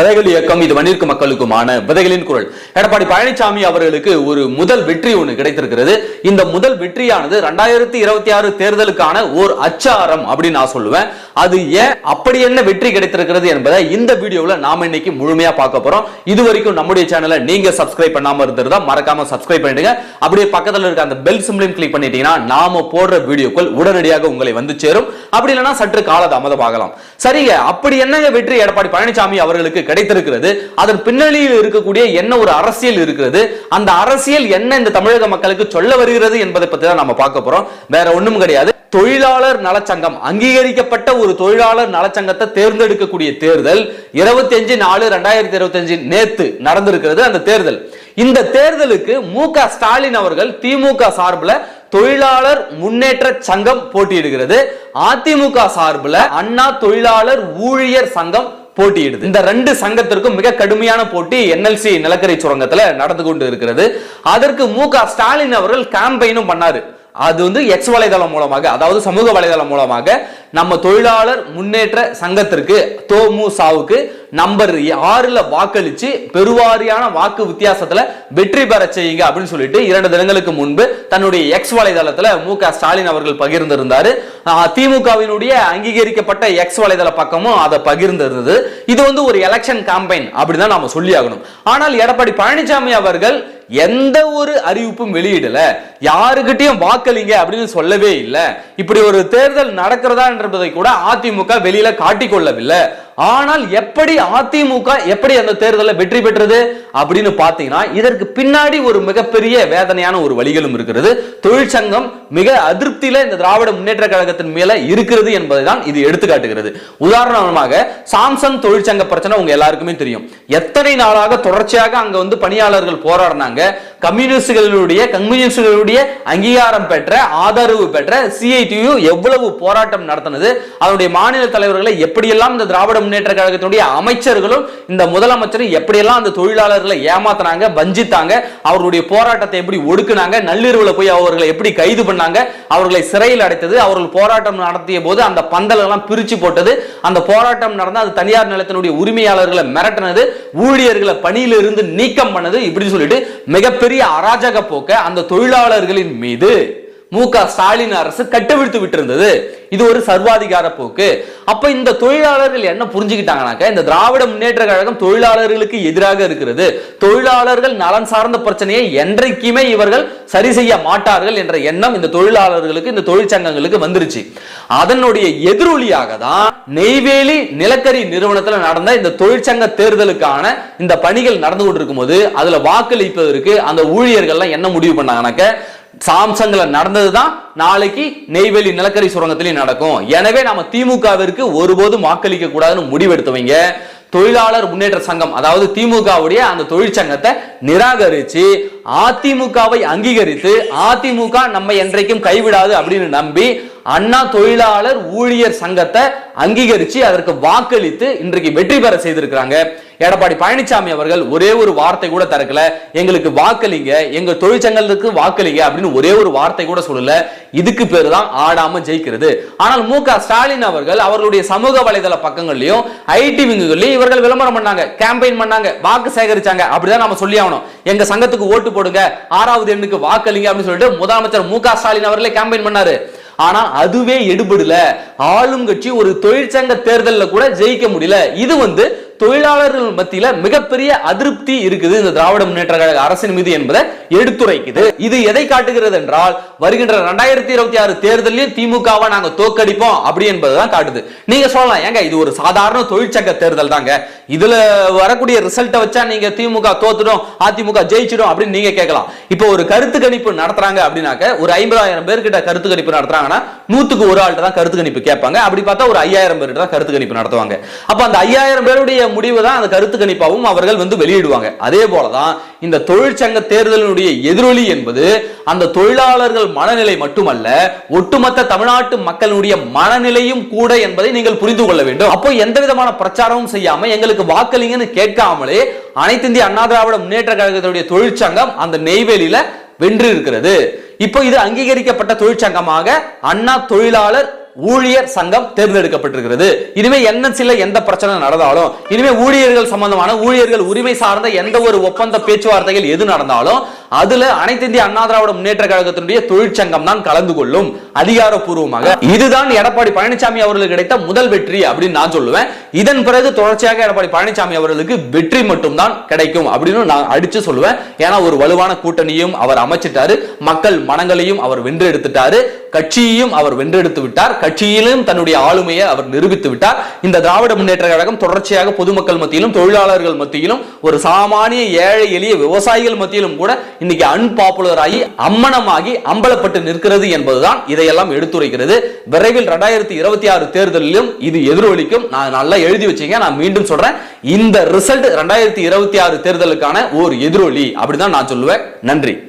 விதைகள் இயக்கம் இது வன்னிற்கு மக்களுக்குமான விதைகளின் குரல். எடப்பாடி பழனிசாமி அவர்களுக்கு ஒரு முதல் வெற்றி ஒன்று கிடைத்திருக்கிறது. இந்த முதல் வெற்றியானது ரெண்டாயிரத்தி இருபத்தி ஆறு தேர்தலுக்கான ஓர் அச்சாரம் அப்படின்னு நான் சொல்லுவேன். அது ஏன் அப்படி என்ன வெற்றி கிடைத்திருக்கிறது என்பதை இந்த வீடியோவில் நாம இன்னைக்கு முழுமையா பார்க்க போறோம். இது வரைக்கும் நம்முடைய சேனலை நீங்க சப்ஸ்கிரைப் பண்ணாம இருந்திருந்தா மறக்காம சப்ஸ்கிரைப் பண்ணிடுங்க. அப்படியே பக்கத்துல இருக்க அந்த பெல் சிம்லையும் கிளிக் பண்ணிட்டீங்கன்னா நாம போடுற வீடியோக்கள் உடனடியாக உங்களை வந்து சேரும். அப்படி இல்லைன்னா சற்று காலதாமதம் ஆகலாம் சரிங்க அப்படி என்னங்க வெற்றி எடப்பாடி பழனிசாமி அவர்களுக்கு கிடைத்திருக்கிறது. அதன் பின்னணியில் இருக்கக்கூடிய என்ன ஒரு அரசியல் இருக்கிறது அந்த அரசியல் என்ன இந்த தமிழக மக்களுக்கு சொல்ல வருகிறது என்பதை பத்தி தான் நம்ம பார்க்க போறோம். வேற ஒண்ணும் கிடையாது. தொழிலாளர் நலச்சங்கம் அங்கீகரிக்கப்பட்ட ஒரு தொழிலாளர் நலச்சங்கத்தை தேர்ந்தெடுக்கக்கூடிய தேர்தல் இருபத்தி அஞ்சு நாலு ரெண்டாயிரத்தி இருபத்தி அஞ்சு நேத்து நடந்திருக்கிறது அந்த தேர்தல். இந்த தேர்தலுக்கு மு க ஸ்டாலின் அவர்கள் திமுக சார்பில் தொழிலாளர் முன்னேற்ற சங்கம் போட்டியிடுகிறது. அதிமுக சார்பில் அண்ணா தொழிலாளர் ஊழியர் சங்கம் போட்டியிடுது. இந்த ரெண்டு சங்கத்திற்கும் மிக கடுமையான போட்டி என்எல்சி நிலக்கரி சுரங்கத்துல நடந்து கொண்டு இருக்கிறது. அதற்கு மு க ஸ்டாலின் அவர்கள் கேம்பெயினும் பண்ணாரு. அது வந்து எக்ஸ் வலைதளம் மூலமாக அதாவது சமூக வலைதளம் மூலமாக நம்ம தொழிலாளர் முன்னேற்ற சங்கத்திற்கு தோமு சாவுக்கு நம்பர். ஆறுல வாக்களிச்சு பெருவாரியான வாக்கு வித்தியாசத்துல வெற்றி பெற செய்யுங்க அப்படின்னு சொல்லிட்டு இரண்டு தினங்களுக்கு முன்பு தன்னுடைய எக்ஸ் வலைதளத்துல மு க ஸ்டாலின் அவர்கள் பகிர்ந்திருந்தாரு. திமுகவினுடைய அங்கீகரிக்கப்பட்ட எக்ஸ் வலைதள பக்கமும் அதை பகிர்ந்திருந்தது. இது வந்து ஒரு எலெக்ஷன் கேம்பெயின் அப்படிதான் நாம சொல்லி ஆகணும். ஆனால் எடப்பாடி பழனிசாமி அவர்கள் எந்த ஒரு அறிவிப்பும் வெளியிடல. யாருக்கிட்டையும் வாக்களிங்க அப்படின்னு சொல்லவே இல்லை. இப்படி ஒரு தேர்தல் நடக்கிறதா என்பதை கூட அதிமுக வெளியில காட்டிக்கொள்ளவில்லை ஆனால் எப்படி அதிமுக எப்படி அந்த தேர்தலில் வெற்றி பெற்றது அப்படின்னு பார்த்தீங்கன்னா இதற்கு பின்னாடி ஒரு மிகப்பெரிய வேதனையான ஒரு வழிகளும் இருக்கிறது. தொழிற்சங்கம் மிக அதிருப்தியில இந்த திராவிட முன்னேற்ற கழகத்தின் மேல இருக்கிறது என்பதை தான் இது எடுத்துக்காட்டுகிறது. உதாரணமாக சாம்சங் தொழிற்சங்க பிரச்சனை உங்க எல்லாருக்குமே தெரியும். எத்தனை நாளாக தொடர்ச்சியாக அங்க வந்து பணியாளர்கள் போராடினாங்க. கம்யூனிஸ்டுகளுடைய கம்யூனிஸ்டுகளுடைய அங்கீகாரம் பெற்ற ஆதரவு பெற்ற சிஐடியு எவ்வளவு போராட்டம் நடத்தினது? அதனுடைய மாநில தலைவர்களை எப்படியெல்லாம் இந்த திராவிட முன்னேற்ற கழகத்தினுடைய அமைச்சர்களும் இந்த முதலமைச்சரும் எப்படியெல்லாம் அந்த தொழிலாளர்களை ஏமாத்தினாங்க வஞ்சித்தாங்க அவர்களுடைய போராட்டத்தை எப்படி ஒடுக்குனாங்க நள்ளிரவுல போய் அவர்களை எப்படி கைது பண்ணாங்க அவர்களை சிறையில் அடைத்தது அவர்கள் போராட்டம் நடத்திய போது அந்த பந்தல் எல்லாம் பிரிச்சு போட்டது அந்த போராட்டம் நடந்து அது தனியார் நிலத்தினுடைய உரிமையாளர்களை மிரட்டினது ஊழியர்களை பணியிலிருந்து நீக்கம் பண்ணது இப்படி சொல்லிட்டு மிகப்பெரிய அராஜக போக்க அந்த தொழிலாளர்களின் மீது மு க ஸ்டாலின் அரசு கட்டவிழ்த்து விட்டிருந்தது. இது ஒரு சர்வாதிகார போக்கு. அப்ப இந்த தொழிலாளர்கள் என்ன புரிஞ்சுக்கிட்டாங்கனாக்க இந்த திராவிட முன்னேற்ற கழகம் தொழிலாளர்களுக்கு எதிராக இருக்கிறது. தொழிலாளர்கள் நலன் சார்ந்த பிரச்சனையை என்றைக்குமே இவர்கள் சரி செய்ய மாட்டார்கள் என்ற எண்ணம் இந்த தொழிலாளர்களுக்கு இந்த தொழிற்சங்கங்களுக்கு வந்துருச்சு. அதனுடைய எதிரொலியாக தான் நெய்வேலி நிலக்கரி நிறுவனத்தில் நடந்த இந்த தொழிற்சங்க தேர்தலுக்கான இந்த பணிகள் நடந்து கொண்டிருக்கும் போது அதுல வாக்களிப்பதற்கு அந்த ஊழியர்கள்லாம் என்ன முடிவு பண்ணாங்கனாக்க சாம்சங்ல நடந்ததுதான் நாளைக்கு நெய்வேலி நிலக்கரி சுரங்கத்திலையும் நடக்கும். எனவே நம்ம திமுகவிற்கு ஒருபோதும் வாக்களிக்க கூடாதுன்னு முடிவெடுத்தவங்க. தொழிலாளர் முன்னேற்ற சங்கம் அதாவது திமுகவுடைய அந்த தொழிற்சங்கத்தை நிராகரிச்சு அதிமுகவை அங்கீகரித்து அதிமுக நம்ம என்றைக்கும் கைவிடாது அப்படின்னு நம்பி அண்ணா தொழிலாளர் ஊழியர் சங்கத்தை அங்கீகரிச்சு அதற்கு வாக்களித்து இன்றைக்கு வெற்றி பெற செய்திருக்கிறாங்க. எடப்பாடி பழனிசாமி அவர்கள் ஒரே ஒரு வார்த்தை கூட திறக்கல. எங்களுக்கு வாக்களிங்க எங்க தொழிற்சங்கத்துக்கு வாக்களிங்க அப்படின்னு ஒரே ஒரு வார்த்தை கூட சொல்லல. இதுக்கு பேரு தான் ஆடாம ஜெயிக்கிறது. ஆனால் மு ஸ்டாலின் அவர்கள் அவர்களுடைய சமூக வலைதள பக்கங்கள்லயும் ஐடி விங்குகள்லயும் இவர்கள் விளம்பரம் பண்ணாங்க கேம்பெயின் பண்ணாங்க வாக்கு சேகரிச்சாங்க. அப்படிதான் நம்ம சொல்லி ஆகணும். எங்க சங்கத்துக்கு ஓட்டு போடுங்க ஆறாவது எண்ணுக்கு வாக்களிங்க அப்படின்னு சொல்லிட்டு முதலமைச்சர் மு ஸ்டாலின் அவர்களே கேம்பெயின் பண்ணாரு. ஆனா அதுவே எடுபடல. ஆளும் கட்சி ஒரு தொழிற்சங்க தேர்தலில் கூட ஜெயிக்க முடியல. இது வந்து தொழிலாளர்கள் மத்தியில மிகப்பெரிய அதிருப்தி இருக்குது. இந்த திராவிட முன்னேற்ற கழக அரசின் மீது என்பதை எடுத்துரைக்குது. இது எதை காட்டுகிறது என்றால் வருகின்ற ரெண்டாயிரத்தி இருபத்தி ஆறு தேர்தலையும் திமுகவை நாங்க தோக்கடிப்போம் அப்படி என்பதுதான் காட்டுது. நீங்க சொல்லலாம் ஏங்க இது ஒரு சாதாரண தொழிற்சங்க தேர்தல் தாங்க. இதுல வரக்கூடிய ரிசல்ட்டை வச்சா நீங்க திமுக தோத்துடும் அதிமுக ஜெயிச்சிடும் அப்படின்னு நீங்க கேட்கலாம். இப்போ ஒரு கருத்து கணிப்பு நடத்துறாங்க அப்படின்னாக்க ஒரு ஐம்பதாயிரம் பேர்கிட்ட கருத்து கணிப்பு நடத்துறாங்கன்னா நூத்துக்கு ஒரு ஆள்கிட்ட தான் கருத்து கணிப்பு கேட்பாங்க. அப்படி பார்த்தா ஒரு ஐயாயிரம் பேர்கிட்ட தான் கருத்து கணிப்பு நடத்துவாங்க. அப்ப அந்த ஐயாயிரம் பேருடைய முடிவு தான் அந்த கருத்து கணிப்பாகவும் அவர்கள் வந்து வெளியிடுவாங்க. அதே போலதான் இந்த தொழிற்சங்க தேர்தலினுடைய எதிரொலி என்பது அந்த தொழிலாளர்கள் மனநிலை மட்டுமல்ல ஒட்டுமொத்த தமிழ்நாட்டு மக்களுடைய மனநிலையும் கூட என்பதை நீங்கள் புரிந்து கொள்ள வேண்டும். அப்போ எந்த விதமான பிரச்சாரமும் செய்யாம எங்களுக்கு வாக்களிங்கன்னு கேட்காமலே அனைத்து இந்திய அண்ணா திராவிட முன்னேற்ற கழகத்துடைய தொழிற்சங்கம் அந்த நெய்வேலியில வென்று இருக்கிறது. இப்போ இது அங்கீகரிக்கப்பட்ட தொழிற்சங்கமாக அண்ணா தொழிலாளர் ஊழியர் சங்கம் தேர்ந்தெடுக்கப்பட்டிருக்கிறது. இனிமே என்என்சில எந்த பிரச்சனை நடந்தாலும் இனிமே ஊழியர்கள் சம்பந்தமான ஊழியர்கள் உரிமை சார்ந்த எந்த ஒரு ஒப்பந்த பேச்சுவார்த்தைகள் எது நடந்தாலும் அதுல அனைத்து இந்திய அண்ணா திராவிட முன்னேற்ற கழகத்தினுடைய தொழிற்சங்கம் தான் கலந்து கொள்ளும் அதிகாரப்பூர்வமாக. இதுதான் எடப்பாடி பழனிசாமி அவர்களுக்கு கிடைத்த முதல் வெற்றி அப்படின்னு நான் சொல்லுவேன். இதன் பிறகு தொடர்ச்சியாக எடப்பாடி பழனிசாமி அவர்களுக்கு வெற்றி மட்டும்தான் கிடைக்கும் அப்படின்னு நான் அடிச்சு சொல்லுவேன். ஏன்னா ஒரு வலுவான கூட்டணியும் அவர் அமைச்சிட்டாரு. மக்கள் மனங்களையும் அவர் வென்றெடுத்துட்டாரு கட்சியையும் அவர் வென்றெடுத்து விட்டார். கட்சியிலும் தன்னுடைய ஆளுமையை அவர் நிரூபித்து விட்டார். இந்த திராவிட முன்னேற்ற கழகம் தொடர்ச்சியாக பொதுமக்கள் மத்தியிலும் தொழிலாளர்கள் மத்தியிலும் ஒரு சாமானிய ஏழை எளிய விவசாயிகள் மத்தியிலும் கூட இன்னைக்கு அன்பாப்புலர் ஆகி அம்மனமாகி அம்பலப்பட்டு நிற்கிறது என்பதுதான் இதையெல்லாம் எடுத்துரைக்கிறது. விரைவில் ரெண்டாயிரத்தி இருபத்தி ஆறு தேர்தலிலும் இது எதிரொலிக்கும். நான் நல்லா எழுதி வச்சீங்க நான் மீண்டும் சொல்றேன். இந்த ரிசல்ட் ரெண்டாயிரத்தி இருபத்தி ஆறு தேர்தலுக்கான ஒரு எதிரொலி. அப்படிதான் நான் சொல்லுவேன். நன்றி.